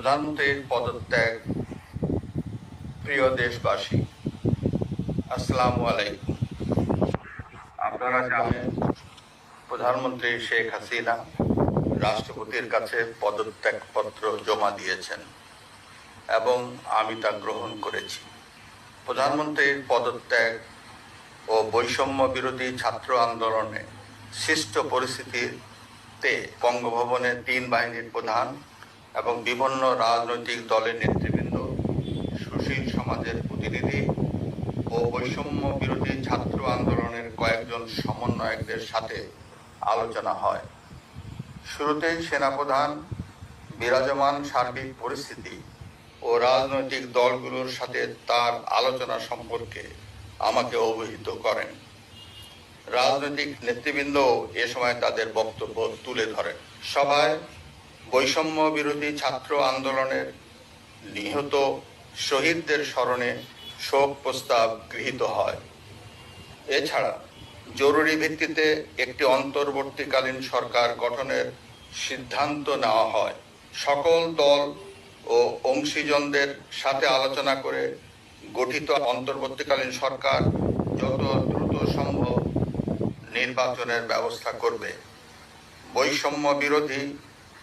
প্রধানমন্ত্রীর পদত্যাগ, প্রিয় দেশবাসী, আসসালামু আলাইকুম। আপনারা জানেন, প্রধানমন্ত্রী শেখ হাসিনা রাষ্ট্রপতির কাছে পদত্যাগপত্র জমা দিয়েছেন এবং আমি তা গ্রহণ করেছি। প্রধানমন্ত্রীর পদত্যাগ ও বৈষম্য বিরোধী ছাত্র আন্দোলনে সৃষ্ট পরিস্থিতিতে বঙ্গভবনে তিন বাহিনীর প্রধান এবং বিভিন্ন রাজনৈতিক দলের নেতৃবৃন্দ, সুশীল সমাজের প্রতিনিধি ও বৈষম্য বিরোধী ছাত্র আন্দোলনের কয়েকজন সমন্বয়কদের সাথে আলোচনা হয়। শুরুতেই সেনাপ্রধান, বিরাজমান সার্বিক পরিস্থিতি ও রাজনৈতিক দলগুলোর সাথে তার আলোচনা সম্পর্কে আমাকে অবহিত করেন। রাজনৈতিক নেতৃবৃন্দ এ সময় তাদের বক্তব্য তুলে ধরেন। সভায় বৈষম্য বিরোধী ছাত্র আন্দোলনের নিহত শহীদদের স্মরণে শোক প্রস্তাব গৃহীত হয়। এছাড়া জরুরি ভিত্তিতে একটি অন্তর্বর্তীকালীন সরকার গঠনের সিদ্ধান্ত নেওয়া হয়। সকল দল ও অংশীজনদের সাথে আলোচনা করে গঠিত অন্তর্বর্তীকালীন সরকার যত দ্রুত সম্ভব নির্বাচনের ব্যবস্থা করবে। বৈষম্য বিরোধী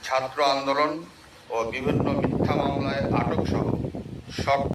ছাত্র আন্দোলন ও বিভিন্ন মিথ্যা মামলায় আটক সহ সব